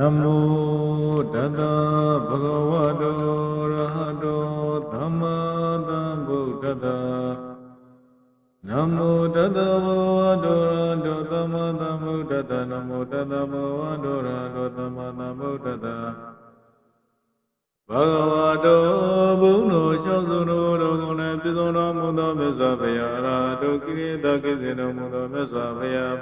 နမောတတဗုဒ္ဓဝါတောရဟတောသမ္မာသမ္ဗုဒ္ဓတ္တနမောတတဗုဒ္ဓဝါတောရဟတောသမ္မာသမ္ဗုဒ္ဓတ္တနမောတတဗုဒ္ဓဝါတောရဟတောသမ္မာသမ္ဗုဒ္ဓတ္တဘဂဝါတောဘုန်းတော်ရှောင်းစုံတော်တော်ကိုလည်းပြည့်စုံတော်မူသောမြတ်စွာဘုရားအရဟတောကိရိတာကိစေတော်မူသောမြတ်စွာဘုရား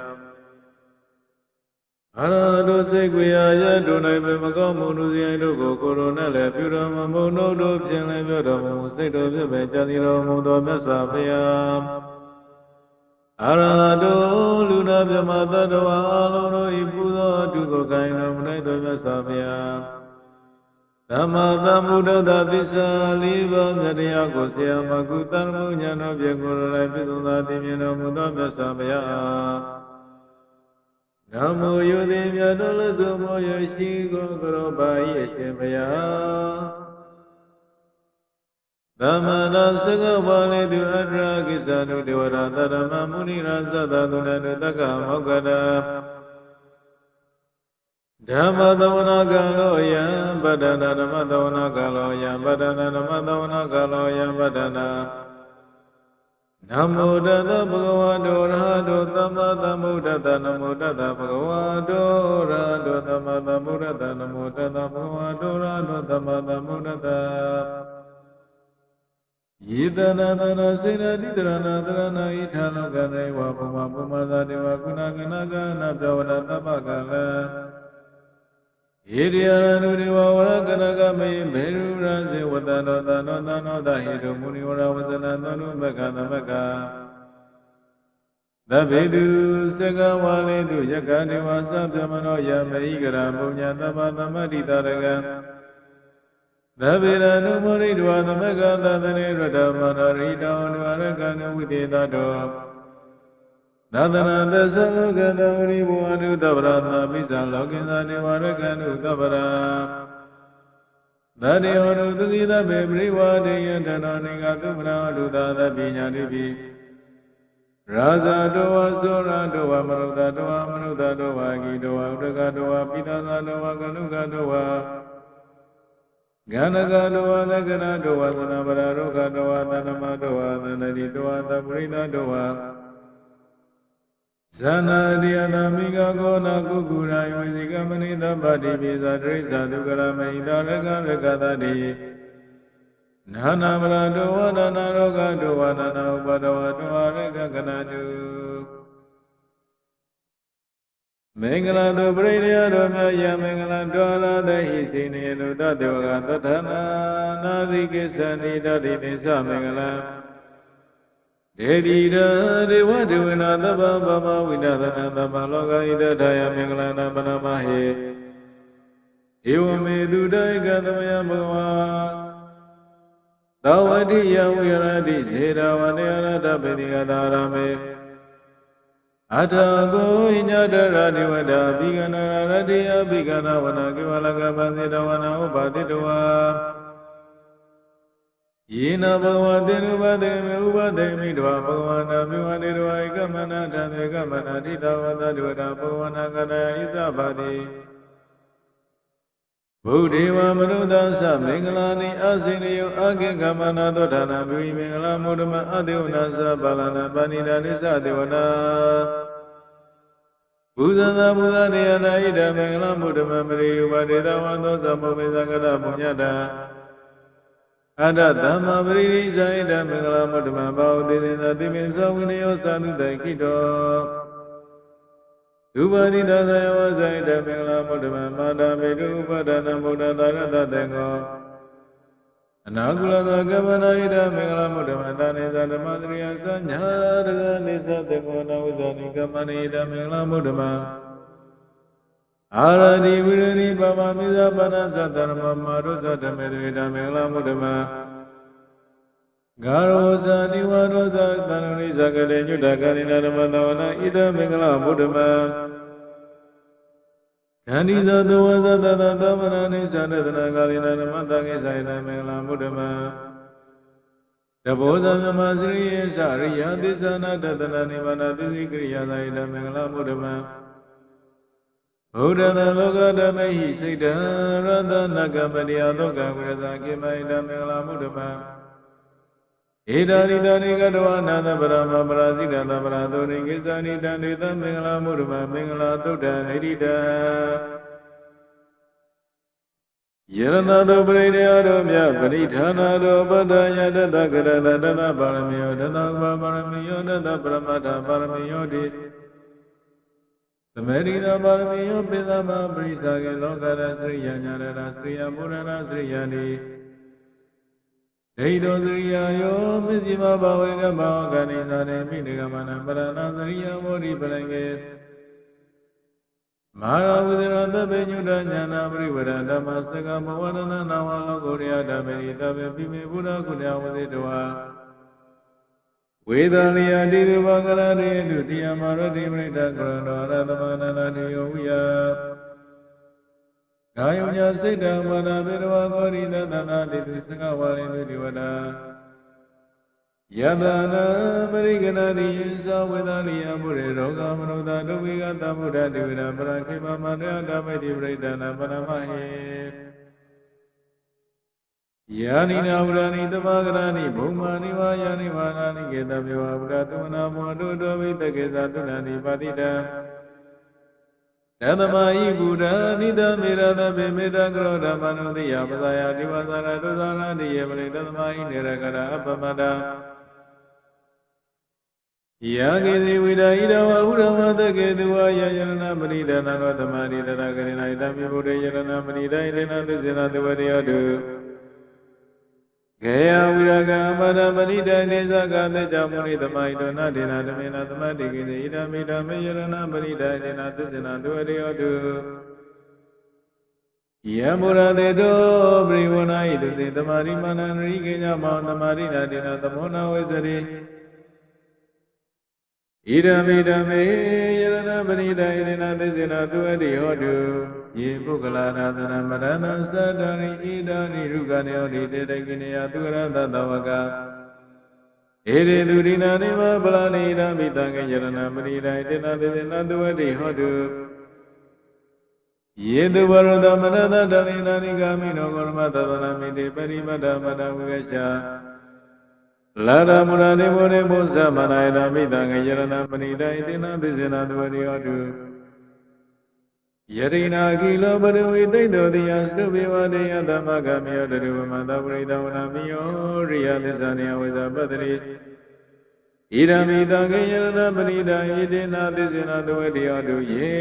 အရဟတုစိတ်ကွေရာရတု၌ပဲမကောင်းမှုလူစရိုက်တို့ကိုကိုရိုနဲ့လည်းပြုတော်မမုံတို့တို့ဖြင့်လည်းပြောတော်မမူစိတ်တော်ဖြင့်ပဲကြာစီတော်မူသောမြတ်စွာဘုရားအရဟတုလူနာမြမတတ္တဝါအလုံးတို့ဤပူဇော်အတုကိုကိုင်းတော်မူ၌သောမြတ်စွာဘုရားသမ္မာသမ္ဗုဒ္ဓတသစ္စာလေးပါးမြတ်တရားကိုဆရာမကုသံမှုညာတော်ဖြင့်ကိုရို၌ပြည့်စုံသာတည်မြဲတော်မူသောမြတ်စွာဘုရား နမောယုတိမြတ်တော်လည်းဆိုမောယရှိကိုကရောပါ၏အရှင်ဘုရားသမဏစကပါလေသူအတ္တရာကိစ္စနုဒေဝရသရမမုနိရသတ္တသုဏနုတက္ကမောက္ကတာဓမ္မသဝနာကလောယံပတ္တနာဓမ္မသဝနာကလောယံပတ္တနာဓမ္မသဝနာကလောယံပတ္တနာ နမောတတဗုဒ္ဓဝါတောရဟတောသမ္မာသမ္ဗုဒ္ဓတ္တနမောတတဗုဒ္ဓဝါတောရဟတောသမ္မာသမ္ဗုဒ္ဓတ္တနမောတတဗုဒ္ဓဝါတောရဟတောသမ္မာသမ္ဗုဒ္ဓတ္တယေတနာတနာစေနာတိတရဏတရဏဣထာလောကနေဝဘုမဘုမသာတေဝကုဏကနကနာပြဝရတပ္ပကလံ ဣရိယရဏုဒေဝဝရကနကမေဘေရုရစေဝတ္တနောတနောတနောတဟိတုမုနိဝရဝဇနသောနုမကသမကသဗ္ဗေတုစကဝါလေတုယက္ခဒေဝသဗ္ဗမနောယမေဟိကရပုညတမ္မသမတိတရကံသဗ္ဗေရနုမောရိတဝသမကသတနေရတမနောရိတောနဝရကံဝိသေတတော သဒနာသသလောကတဝရိဘောအနုတဗရသမိစ္ဆာလောကိသနေဝရကံုတဗရာသတ္တေဟောတုသတိသဗ္ဗေပရိဝါဒေယတနာနိကသုမနာလူသာသပညာတိပိရာဇာတောဝသောရတောဝမနုဿတောဝမနုဿတောဝဂိတောဝဥဒကတောဝပိသဇာတောဝကနုကတောဝဂန္ဓကတောဝနဂရတောဝသနဗရာရောဂတောဝသနမတောဝသန္တိတောဝသပရိသတောဝ ဇာနာရိယနာမိကကောနာကုကုရာယဝေစီကမနိတပတိပိဇာတရိစ္ဆာဒုက္ခရမိတာရကရကတတိနာနာမရတောဝနာနာရောဂတောဝနာနာဥပဒဝတောဝရကကနာတုမင်္ဂလာတုပရိယတော်မြတ်ယမင်္ဂလာတော်ရသဟိစိနေလုတတေဝကသတ္ထနာနာရိကိသဏိတတိပိသမင်္ဂလာ ဒေတိရဒေဝဒေဝနာသဗ္ဗဗမဝိဒသနာသဗ္ဗလောကဣတထာယမင်္ဂလနာပနမဟေဧဝမေတုတေကသမယဘဂဝါသောဝတိယဝိရတိဇေရဝနေရတပေတိကသာရမေအထာကိုညတရတိဝဒဘိကနာရတိယဘိကနာဝနာကေဝလကပံစေတဝနာဥပါတိတဝါ ယေနဘဝတေနုပတေမေဥပတေမိတဝဘဂဝနာမြဝနေတဝဧကမနာတံဧကမနာတိတဝတတဝရဘဂဝနာကရဣဇဘာတိဗုဒ္ဓေဝမနုဿသမင်္ဂလာနိအစိနယောအကေကမနာသောဌာနမြဝိမင်္ဂလာမုဒ္ဓမအတေဝနာသပါလနာပါဏိတာနိသတေဝနာဘုဇံသာဘုဇာနေယနာဣဒမင်္ဂလာမုဒ္ဓမမရိယုပဒေသဝံသောသမုပ္ပေသကရပုညတာ အတ္တသမ္မာပရိရိဇာယတမင်္ဂလာမုဒ္ဓမဘာဝတိသင်္သာတိမေသဝိနယောသာဓုတိုင်ခိတောဒုပါတိသသယဝဇာယတမင်္ဂလာမုဒ္ဓမမာတာမေတုဥပဒနာမုဒ္ဓသာရတတေကောအနာကုလသာကမနာယတမင်္ဂလာမုဒ္ဓမတာနေသဓမ္မသရိယသညာရကနိသတေကောနာဝဇာနိကမနိယတမင်္ဂလာမုဒ္ဓမ အာရတိဝိရဏိပမမိဇပနသတ္တရမမာရုသတ္တမေတေတမင်္ဂလာမုဒ္ဓမဂါရောဇာတိဝရောဇာတန္တိဇဂရေညုတကရိနာဓမ္မသဝနာဣဒမင်္ဂလာမုဒ္ဓမခန္ဒီဇာတဝဇာတတသမရဏိသန္တနာကာရိနာဓမ္မတကိဆိုင်နမင်္ဂလာမုဒ္ဓမတဘောဇာမြမစရိယေသရိယသစ္ဆနာတတနာနိဗ္ဗာန်သစ္စိကရိယာသာဣဒမင်္ဂလာမုဒ္ဓမ ဗုဒ္ဓသာလောကဓမ္မိစိတ်တံရတနာကပတိယသောကဝိရဇာကိမိတမင်္ဂလာမုဒ္ဓမံဧတာရိတာနိကတဝနာသပရမပရာဇိတသပရသောရိကိစ္ဆာနိတံဒေသမင်္ဂလာမုဒ္ဓမံမင်္ဂလာသုဒ္ဓံဣတိတံယရဏသောပရိဒေယတို့မြပရိဌာနာတို့ပတ္တယတတကရတတတပါရမီယောတတဥပပါရမီယောတတပရမတ္ထပါရမီယောတိ သမေရိသာပါရမီယောပိသမပရိသကေလောကရစရိယညာရရစရိယမုရဏစရိယနိဒိဋ္ဌောစရိယယောမစ္စည်းမဘဝေကမောကနိသာရေမိနေကမနပရဏစရိယမောရိပလင်ကေမဟာဝိဇရသဗ္ဗညုတညာနာပရိဝရဓမ္မစကမဝရဏနာဝလောကုရိယဓမ္မေရိသဗ္ဗပိမေဘုရားကုဏဝဇေတဝါ ဝေဒလျာတိသုဘကရတေတုတရားမရတိပရိဒကရဏောရသမဏနာတိယောဝိယကာယုညစိတ်တံမာနာဘေရဝကောရိသသနာတိတုစကဝါရိတုဒီဝဒာယတနာပရိကနာတိသဝေဒလျာဘုရေရောဂမနုဿဒုဝိကတမုဒ္ဒတိဝိဒပရခေမမန္တယဓမ္မေတိပရိဒနာပရမဟေ ယာနိနာဝရဏိတမဂရဏိဘုံမာနိဝါယာနိဝါနာနိကေတမေဝဗုဒ္ဓသမနာမောတုတောဝိတကေသတုဏနိပါတိတံတသမဟိဗုဒ္ဓနိတမေရတဗေမေတ္တကရောဓမ္မနုတိယပဇာယတိဝဇာရဒုဇာရတိယေပရိတသမဟိနေရကရအပမတ္တယာကေဇေဝိဒာဣဒဝဟုရမတကေသူဝါယယရဏပရိဒနာရောသမရိတရကရိဏဣတမေဗုဒ္ဓယရဏပရိဒိရေနသစ္စေနသဝရိယတု ကေယဝိရကမရပရိဒိနေဇကသေကြမုနိသမိုင်တောနဒေနာဓမေနသမတိကိစေဣဒမိဓမေယရဏပရိဒိနေနသစ္စေနသဝရိယတုယမုရတေတောပရိဝနာဣတုစေသမာရိမဏန္ရိကေညမောသမာရိနာဒေနာသမောနဝေစရိ ဣဒမိဓမေယရဏပရိဒိနေနသစ္စေနသဝရိယတုယေပုဂ္ဂလာနာသနမရဏသတ္တရိဣဒာနိရုကနေယောတိတေတကိနေယသူရတသဝကဧရေသူရိနာနိမပလာနိရမိတံကေယရဏပရိဒိတေနသေသေနသဝတိဟောတုယေသူဘရဒမနတတလိနာနိဂာမိနောဂောရမသသနာမိတေပရိမတ္တမတဝိကရှာ လာရမုရာနေဘောနေဘောဇမနာယနာမိတံကေယရဏပရိဒိတေနသေသေနသဝတိဟောတုယရိနာကိလောပရဝိသိတ္တောတိယသရုပေဝတေယသမဂမေယတရုဝမန္တပရိသဝနာမိယောရိယသစ္စာနိယဝိဇပတ္တိဣရမိတံကေယရဏပရိဒာဣတေနာသစ္စေနာသဝတိယတုယေ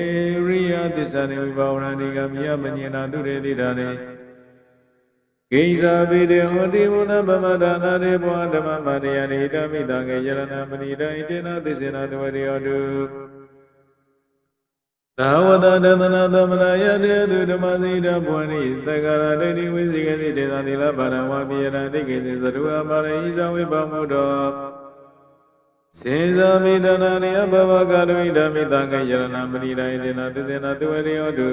ရိယသစ္စာနိဝိဘာဝနာနိကမိယမညေနာသူရေတိတာနေ ကိဉ္စာပိတေဟောတိဘုဒ္ဓဗမဒါနာရေဘောဓမ္မမတယနိဣရမိတံကေယရဏပရိဒာဣတေနာသစ္စေနာသဝတိယတုသာဝတတသနာသမနာယတေသူဓမ္မစီတဘဝနိသက္ကာရဒိဋ္ဌိဝိသိကေစီတေသသီလပါရဝပိယရတိကေစီသတုအပါရိဇဝိပမုတောစေဇာမိဒနာနိယဘဝကာရဝိဓမ္မိတံကေယရဏပရိဒိုင်တေနသစ္စေနသဝရိယောတု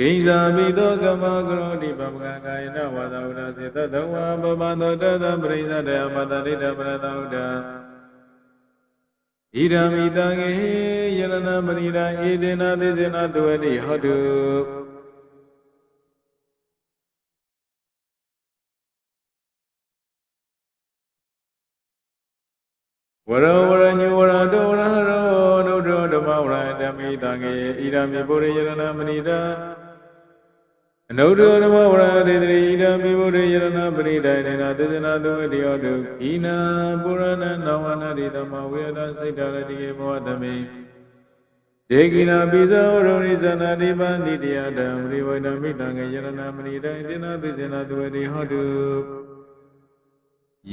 ကိဉ္စာမိသောကမကရောတိပပကကာယနဝါဒဝရစေတတဝါပပသောတတပရိသတယမတရိတပရတဥဒ္ဒဣဒံမိတံကေယရဏမဏိရာဧတေနသေစေနသဝတိဟောတုဝရဝရညဝရတောဝရဟရောဒုဒ္ဓဓမ္မဝရဓမ္မိတံကေဣဒံမိပုရိယရဏမဏိရာ အနုဒ္ဓဓမ္မဝရဒေတိဣဒံမိပုရိယရဏပရိဒိုင်နေနာသေဇနာသဝတိဟောတုဣနာပုရဏနဝနာတိသမဝေရဏစိတ်တရတိကေဘောသမိဒေကိနာပိဇောရုံရိဇနာတိပန္တိတယဓမ္မရိဝဒမိတံကေယရဏမဏိတိုင်တေနာသေဇနာသဝတိဟောတု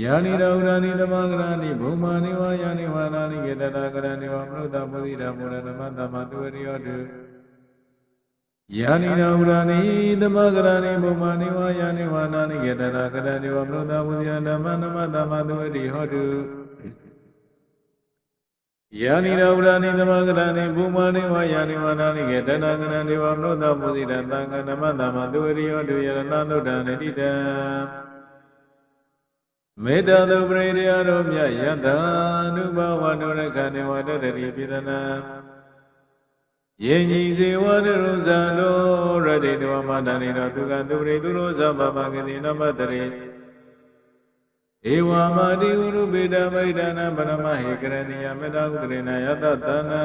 ယာနိရောဂာနိသမဂရာနိဘုံမာနိဝါယာနိဝါနာနိကေတတာကရဏိဝမနုဿမုဒိတာမုရဏမတ္တမသူဝရိယောတု ယာနိနာဝရဏိသမဂရဏိဘုံမာနိဝါယာနိဝါနာနိကေတတာကရဏိဝမနုဿမုဒိတာဓမ္မနမတ္တမသူဝရိဟောတုယာနိရောဂာနိသမဂရဏိဘုံမာနိဝါယာနိဝါနာနိကေတတာကရဏိဝမနုဿမုဒိတာသံဃဓမ္မတ္တမသူဝရိဟောတုယရဏသုဒ္ဓနိတိတံမေတ္တာသုပရိတရားတို့မြတ်ယတ္တနုဘဝနုရခဏေဝတ္တရိပိသနာ ယေညီစေဝရရုဇံတောရတိတဝမတဏိတောသူကသူပရိသူရောသမ္မာကတိနမတရေဧဝမာတိဥရုပေတမိဒနာပရမဟေကရဏီယမေတ္တာဥဒရေနယတတနာ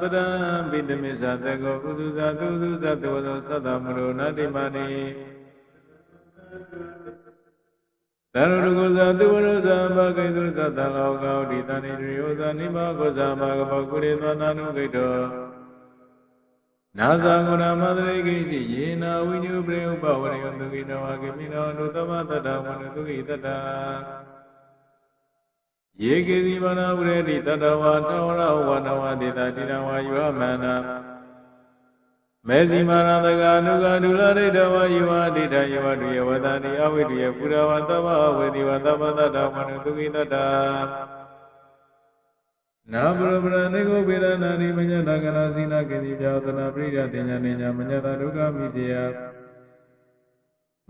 ပရံပိတမိစ္ဆာတကောဥစုဇာသူစုဇာတောသောသတ္တမရောနာတိမနိသရဏုကုဇာသူဝရဇာဘဂိသုဇတံလောကောဒီတဏိရိယောဇာနိမကောဇာမဂဘောကုရေသောနာနုဂိတော နာဇာကုဏမသရိကိစီယေနာဝိညုပရိဥပဝရိယသူကိတောဝကေမိနောနုသမတတ္တဝနုသူကိတတ္တယေကေစီမနာဝရတိတတ္တဝါတဝရဝနဝတိတတိနဝါယောမန္နာမေဇိမာရတကာနုကဒုလရိတဝါယောဒိဋ္ဌယောဒုယဝတတိအဝိတယပုရဝတ္တဝဝေတိဝတ္တပတ္တဝနုသူကိတတ္တ နာဘရပရနေကိုပေရနာရိမညနာကနာစီနာကေတိပြာသနာပရိယတင်ညာနေညာမညတာဒုက္ခမိစေယ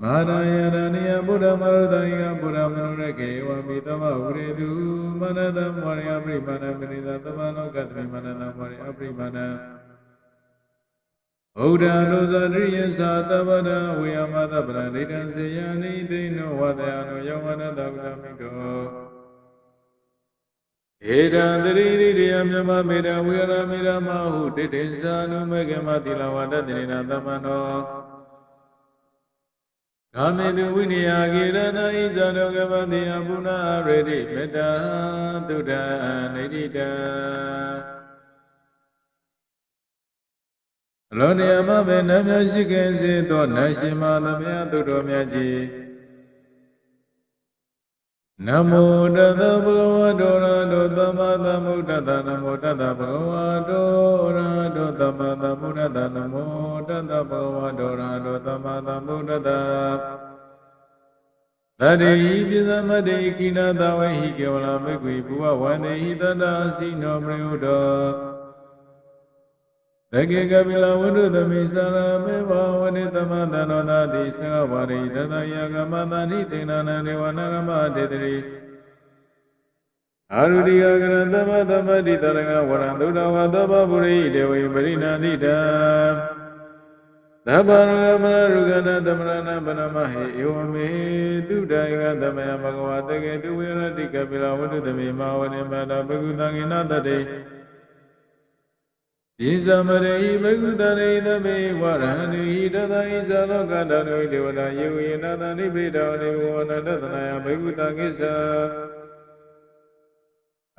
မဟာရယရဏိယဗုဒ္ဓမရတယဗုဒ္ဓမနုရကေဝမိတမဝရေတုမနတမောရိယပရိမာဏပရိသသမနောကတမိမနတမောရိယပရိမာဏဗုဒ္ဓလောဇာရိယသာတဗ္ဗဒဝေယမသဗ္ဗရဒိဋ္ဌံစေယနိသိနောဝတယနောယောဝနတဗ္ဗဒမိတော ဧတံတရိရိရိယမြမမေတဝေရမေရမဟုတိတေဇာနုမေကမတိလဝတ္တတိနာသမ္မနောကာမေတုဝိနိယဂေရဏဣဇာနောကပတိယပုဏ္ဏရေတိမေတ္တာသုဒ္ဓနေတိတံအလောနေယမဘေနမြရှိခင်စေသောနတ်ရှင်မသမြတ်သူတော်မြတ်ကြီး နမောတသဗုဒ္ဓဝါဒောရတောသမ္မာသမ္ဗုဒ္ဓတ္တနမောတတ္တဘဂဝါဒောရတောသမ္မာသမ္ဗုဒ္ဓတ္တနမောတတ္တဘဂဝါဒောရတောသမ္မာသမ္ဗုဒ္ဓတ္တတတိဟိပိသမတေကိနာတဝေဟိကေဝလမေကွေဘုဝဝန္တေဟိတတ္တစီနောပရိယုတော တကေကပိလဝုဒ္ဓသမိသရမေဘဝနိသမတနောနာတိသံဃဝရိတတယကမတန္တိတေနနနေဝနရမတေတရိအာရုရိယကရံသမသမတိတရကဝရံသုဒ္ဓဝသဗ္ဗပုရိဒေဝိပရိနာနိတံသဗ္ဗရဂမရုကဏသမရဏဗနမဟေဧဝမေတုတယကသမယဘဂဝတကေတုဝေရတိကပိလဝုဒ္ဓသမိမဝနိမတာဘဂုသံဃိနတတေ ဣဇမရေဟိဘဂုတရေသမေဝရဟဏိဟိတသဣဇလောကတနုဒေဝနာယေဝေနသနိပိတောနေဘောနတသနာယဘဂုတကိစ္ဆာ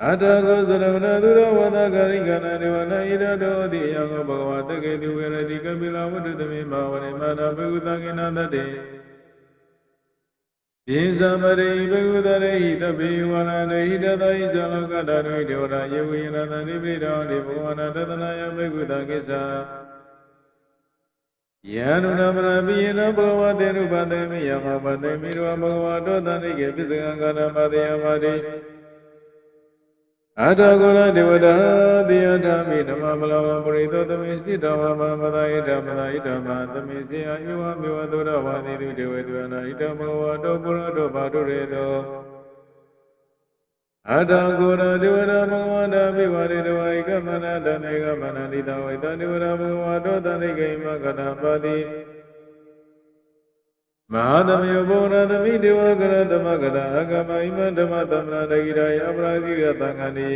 အတကောသရဝနာသူရဝန္တကာရိကနာဒေဝနာဣရတောတိယံဘဂဝတကေတုဝေရတိကပိလဝတ္တသမေမဝရေမနာဘဂုတကိနတတေ ပိသမရိဘဂုတရေဟိတပိဝရဏေဟိတသဣဇလောကတနုဒေဝနာယေဝေနသနိပိတောနေဘောနတသနာယဘဂုတကိစ္ဆာယန္နုနမရပိယနဘဂဝတေနုပတေမိယမပတေမိရောဘဂဝတောတန္တိကေပစ္စကံကာနပတေယမတိ အထာဂောရဒေဝတာတိယဓမ္မိဓမ္မမလဝပရိသောသမေစိတဝမမသာဣဓမ္မသာဣဓမ္မသမေစေအယဝမေဝသုရဝါတိတုဒေဝေသွနာဣဓမ္မဝတောပုရတောဘာတုရေသောအထာဂောရဒေဝတာဘဂဝန္တာပိဝရေတဝိကမနတမေကမနတိတဝေတဒေဝတာဘဂဝတောတန္တိကိမကတာပါတိ မဟာသမေဘုံနာသမိဒေဝကရသမကရအကမဣမဓမ္မသမဏတဂိရာယပရာဇိရသံဃာနိ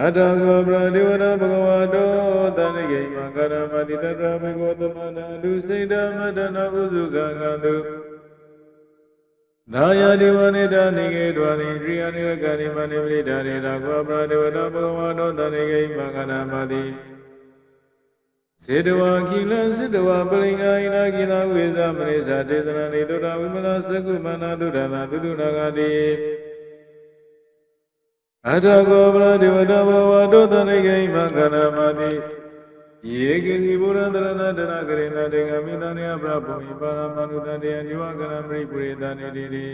အတ္တကောပရဒေဝနာဘဂဝတောတဏိကိမကရမတိတတဘေကောသမနာလူစိတ်ဓမ္မတနာဥစုကံကံတုသာယဒေဝနေတနိကေတွာနိရိယနိရကနိမနိပရိဒါရေရာကောပရဒေဝနာဘဂဝတောတဏိကိမကရမတိ စေတဝါကိလစေတဝါပရိင္ဂိနာကိနာဝေဇမရိဇာဒေသနာနေတုဒ္ဓဝိမလသကုမနာတုဒ္ဓသာတုတုနာဂတိအထကောပရဒေဝတာဘဝတောတနိဂိမကရမတိယေကိစီဘုရန္တရဏတရဂရိနာတေကမိတနိယပရဘုံဣပါရမနုတတေယဝကရမရိပုရိသနေတိတိ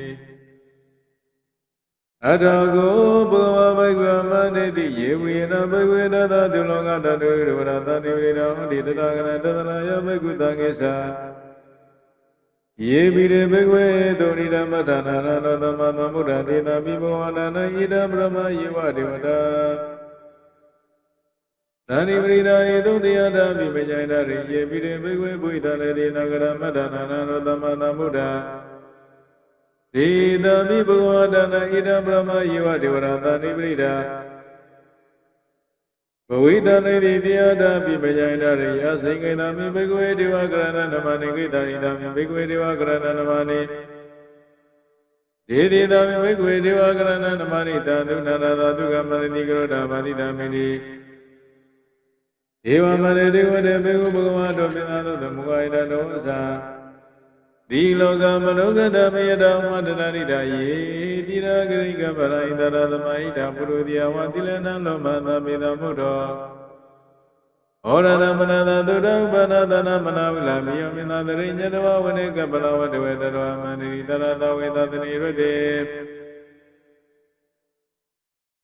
အတောကိုဘဂဝဘိကဝမနိတိယေဝိနဘဂဝေနသသူလောကတတုရဝရသတိဝိရောဟိတတကရတသနာယဘိကုသငေသယေပိရေဘဂဝေဒုရိဓမ္မတနာရတောသမသမ္ဗုဒ္ဓတေနာပိဘဝနာနဣဒံဗြဟ္မယေဝဒေဝတာသန္တိပရိဒါယေသုတယတာမိမဉ္ဇိုင်တာရေပိရေဘဂဝေဘုဒ္ဓလေတေနာကရမတနာရတောသမသမ္ဗုဒ္ဓ ဒေသမိဘဂဝတနာဣဒံပရမယေဝဒေဝရံသနိပရိဒာဘဝိတနေတိတရားဓာပိပယိန္ဒရိယသိင္ကေသမိဘဂဝေဒေဝကရဏနမနိကေသရိသမိဘဂဝေဒေဝကရဏနမနိဒေတိသမိဘဂဝေဒေဝကရဏနမနိတံသုနာရသာသူကမရတိကရောဓာပါတိတမိနိဧဝမရေဒေဝတေဘေဟုဘဂဝါတောပိသာသောသမုဂ္ဂိတတောအစာ ဒီလောကမနုဂတမယတမတနာရိတာယေတိရာဂရိကပရိန္ဒရာသမိတာပုရုဒိယဝတိလနံလောမသမေတမုဒ္ဓောဩရဏမနတသုတဥပနာသနာမနာဝိလာမိယမင်းသာတရိညတဝဝနေကပလဝတဝေတရမန္တိတရတဝေသတနိရတေ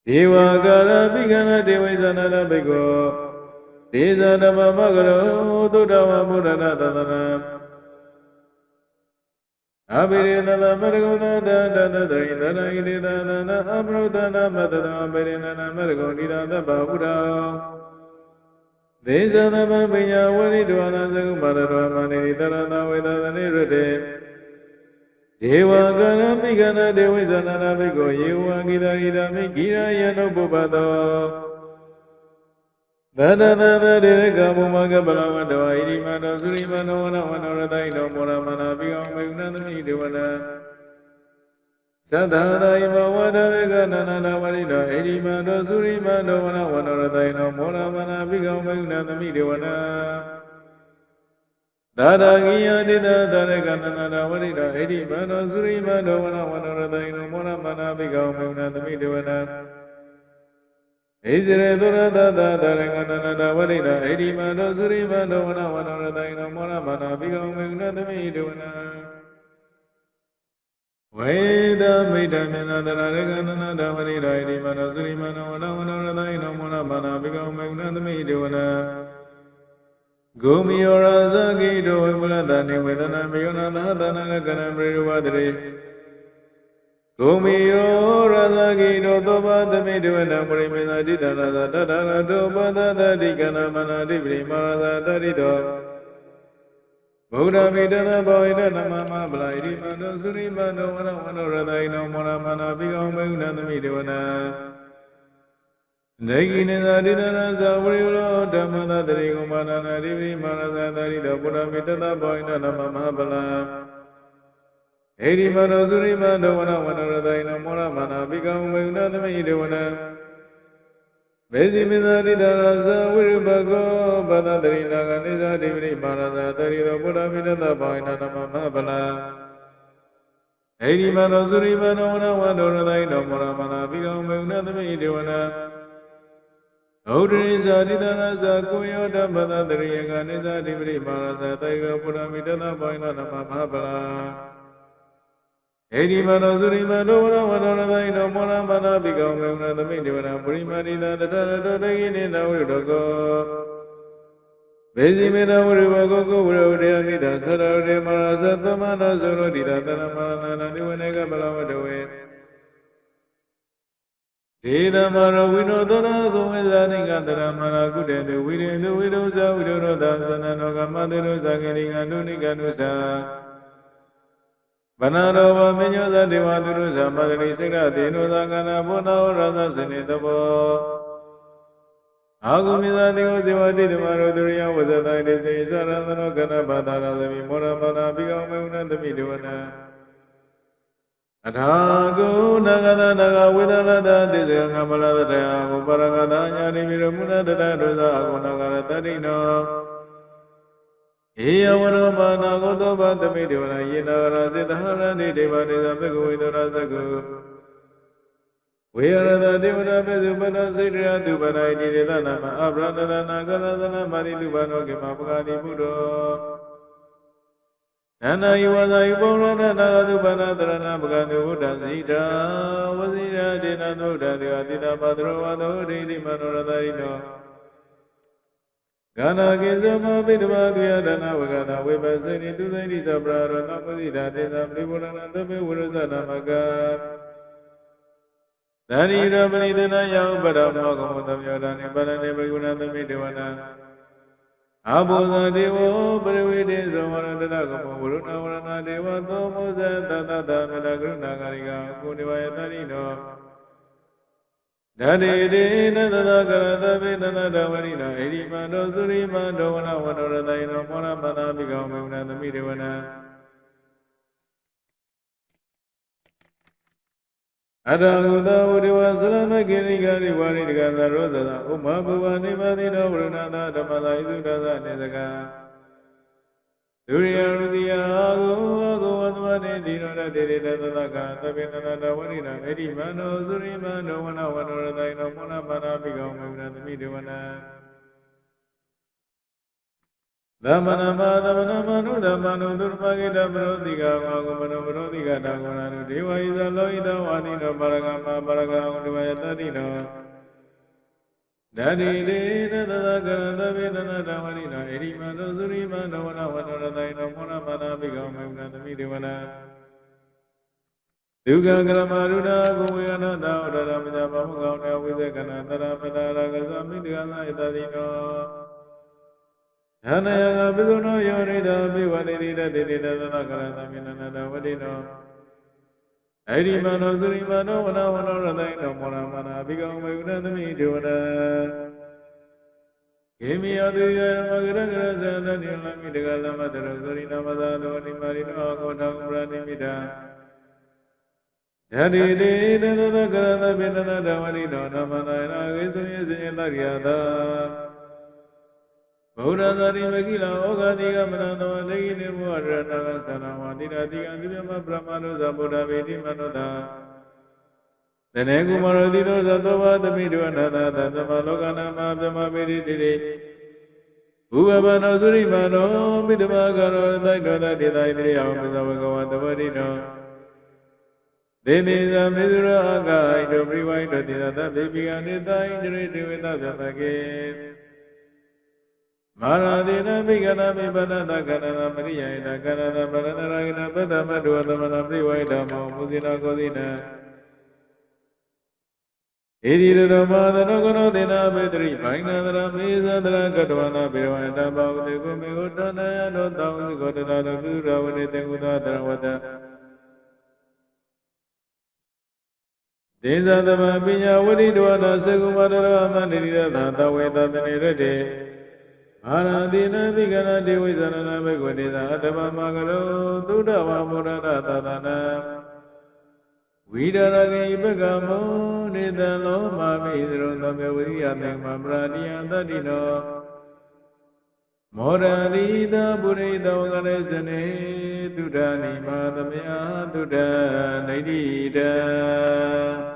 ဒေဝကာရပိကနာဒေဝိဇာနာဘေကောဒေဇာဓမ္မမဂရောသုတဝမုဒနာသတနာ အဘိရိသလပရဂုဏတတတတရိသရဣရိသသနာအပရုသနာမတတံအဘိရိနနာမရဂုဏိသသဗ္ဗဝုဒံသေဇသဗ္ဗပညာဝရိတဝနာသကုမာရတဝမဏိရိသရဏဝေသသနိရတေဒေဝကရမိကနာဒေဝိဇနာနာဘိကောယေဝံဂိတရိသမိဂိရယနုပ္ပပတော သဒ္ဒသဒ္ဒတေရကဘုမကပလဝတ္တဝဣရိမတောသုရိမနောဝနဝနောရတိတောမောရမနာပိအောင်မေနသမိဒေဝနာသဒ္ဒသာယမဝဒရကနန္ဒဝရိတောဣရိမတောသုရိမနောဝနဝနောရတိတောမောရမနာပိအောင်မေနသမိဒေဝနာသာရဂိယတိတသရကနန္ဒဝရိတောဣရိမတောသုရိမနောဝနဝနောရတိတောမောရမနာပိအောင်မေနသမိဒေဝနာ ဣဇရေသုရသသသရကဏဏဝရိဏဣတိမတောသုရိမတောဝနဝနရတယနမောရမနာပိကဝေနသမိဒဝနာဝေဒမိတ္တမင်္ဂသရရကဏဏဝရိဏဣတိမတောသုရိမတောဝနဝနရတယနမောရမနာပိကဝေနသမိဒဝနာဂုမယောရဇဂိတောဝိမလတနိဝေဒနာမယောနာသသနာရကဏပရိဝဒရေဂုမယော ဂိရောသောဘသမိတဝနပရိမေသာတိတနာသာတတနာတောပသသတိကနာမနာတိပရိမာသာတတိတောဗုဒ္ဓမိတသဘောဣတနမမဗလာဣတိမန္တောသုရိမန္တောဝရဝနောရသိနောမောရမနာပိအောင်မေဥနသမိတဝနာဒေဂိနသာတိတနာသာဝရိလောဓမ္မသတရိကုမာနနာတိပရိမာသာတတိတောဗုဒ္ဓမိတသဘောဣတနမမဗလာဣတိမန္တောသုရိမန္တောဝရဝနော ရမနာပိကံမေနသမိဒေဝနမေဇိမေသာရိတရာဇဝိရဘကောဘာသတရိနာကနေသာဒိပတိမာရသာတရိသောဘုရားမိတ္တဘာယနာနမမဗလာဣရိမနောသုရိမနောဝနဝန္တောရသိုင်းတော်မရမနာပိကံမေနသမိဒေဝနာဩဒရိဇာတိတရာဇာကိုယောဓမ္မသာတရိယကနေသာဒိပတိမာရသာတရိသောဘုရားမိတ္တဘာယနာနမမဗလာ ဣတိမနောသုရိမနောဝရဝရသိနောမောရမနာပိကောမေဝရသမိဒေဝနာပရိမာရိသတတတတကိနေနဝရတကောဘေဇိမေနဝရဘကောကောဝရဝရယမိတသရဝရမရသသမနာသုရတိတတနမနာနာနိဝနေကပလဝတဝေဒေသမရဝိနောတရကုဝေဇာနိကတရမရကုတေတဝိရေတဝိရုဇဝိရုရသသနနောကမတေရုဇာကိရိကနုနိကနုသာ ဗနာရောဘမညောဇဒေဝသူရုဇမာရဏိစိတ်ရတေနုသာကနာဘုနာဝရသစနေတဘောအာဂုမိသာတေဝဇေဝတိတမရောဒုရိယဝဇတတေစေသရသနောကနာဘာသာရသမိမောရမနာပိကောမေဝနသမိဒေဝနာအထာဂုဏဂတနာဂဝေဒရတတေဇငမလတတေအာဂုပရဂတညာတိမိရမုဏတတဒုဇာဂုဏဂရတတိနော ဧယဝရောပါဏဂောတောပသမိဒေဝနာယေနာရာစေတဟရဏိဒေဝနေသဘေကဝိသောရသကုဝေရဏဒေဝနာပေစုပနစေတရာသူပနာဣတိရေသနာမအဘရဏနာနာကရသနာမာတိသူပနောကေမပဂာတိဘုဒ္ဓောနန္ဒယဝဇာယပုရဏနာသူပနာတရဏပဂံသူဝုဒ္ဒစိတာဝစီရာဒေနသုဒ္ဒသေအတိတပသရောဝသောဒိဋ္ဌိမနောရတရိနော ကနာကိစ္စမပိတဘာသူယတနာဝကနာဝိပဿနိသူသိတိသပရာရဏပုသိတာတေသာပိဝရဏသဘေဝရဇနာမကသရိရပရိသနာယောပရမောကမုသမျောတနိပရဏေဘဂုဏသမိတေဝနာအဘောဇဒေဝပရဝိတေဇောဝရတရကမဝရုဏဝရဏဒေဝသောမောဇသတတမလကရုဏာကာရိကကုဏိဝယသရိနော ဓာတိတေနသသကရသဗေနနာတဝရိနာဣရိမန္တောသုရိမန္တောဝနဝနောရတယနောမောရမနာမိကောမေဝနသမိတေဝနာအတ္တဟုသောဝိဝဆလမကိရိကာရိဝါရိတကသရောဇသာဥမဘဝနိဗ္ဗာတိနောဝရဏသာဓမ္မသာဣသုဒသနေစက ဒုရိယရုစီယအာဟုအာဟုဝသမနေတိရောဓတေတေတသသကသဗ္ဗေနနာတဝရိနာဣတိမနောသုရိမနောဝနဝနောရတိုင်နောမောနမာနာပိကောမေဝနသမိဒေဝနာသမဏမသမဏမနုသမနုသုရမဂိတပရောတိကဝါကုမနောပရောတိကတာဂုဏနုဒေဝဣဇလောဣတဝါတိနောပါရဂမပါရဂံဥဒဝယတတိနော ဓာတိတေနသသကရသဗေနနာတဝရိနာဣရိမနောသုရိမနောဝနဝနောရတိုင်နောမောနမာနာပိကောမေဝနသမိဒေဝနာဒုက္ခကရမရုဒာဘုံဝေအနာတာဥဒရမညာဘမကောင်းတေဝိသေကနာတရပတာရကသမိတကနာဣတတိနောဌာနယကပိကုဏောယောရိတာပိဝနေရိတတေတေတသနာကရသမိနနတဝတိနော အရိမနောသုရိမနောဝနဝနောရသိနောမောရမနာဘိကောမေဝနသမိဒေဝနာကေမိယတိယမဂရဂရဇာတတိလမိတကလမတရသုရိနမသာသောနိမာရိနောကောထောပရဏိမိတာဓာတိတေတသသကရသဗေနနာဓမ္မရိနောဓမ္မနာယနာဂေသုယေစေတရိယတာ ဗုဒ္ဓသာရိမကိလဩဃတိကမနသောတေကိနေဘောရဏကသနဝတိရတိကတိပြမပရမနုဇဗုဒ္ဓဗေတိမနောတာတနေကုမရောတိသောသသောဘာသမိတဝနာသာသဗ္ဗလောကနာမဗြဟ္မဗေတိတိတိဘုဗ္ဗဗနောသုရိမနောမိတမကရောတိုက်တော်တတေတိုင်းတိယအောင်မဇဝကဝသဝတိနောသေတိဇာမေဇရအာဂိတောပရိဝိတောတိသတ္တဗေပိကနေတိုင်းတိတေဝေတဗမကေ မာရတိနမိကနာမိပနတကရဏမရိယိနကရဏပရဏရာဂိနပတ္တမတုဝသမနာပရိဝိဓမ္မောမုဇိနာကောဇိနာဣရိရမသနကနောသေနာဘေတရိဘိုင်နန္တရမေဇန္တရကတဝနာဘေဝန္တဘောတေကုမေဟောတနယနောတောင်းစီကောတရရပုရဝနေတေကုသတရဝတ္တဒေဇသမပညာဝိရိတဝနာစေကုမာတရမန္တိရသသဝေသတနေရတေ အာရတိနမိကရတေဝိဇရဏဘေကွတေသာအတ္တမမကရောသုဒ္ဓဝါမုရဏသသနာဝိဒရကေပကမောနေတံလောမာမိသရုံသမေဝိယသေမပရာတိယတတ္တိနောမောရရိတပုရိသဝကရေစနေသုဒ္ဓနိမာသမယသုဒ္ဓနေတိတံ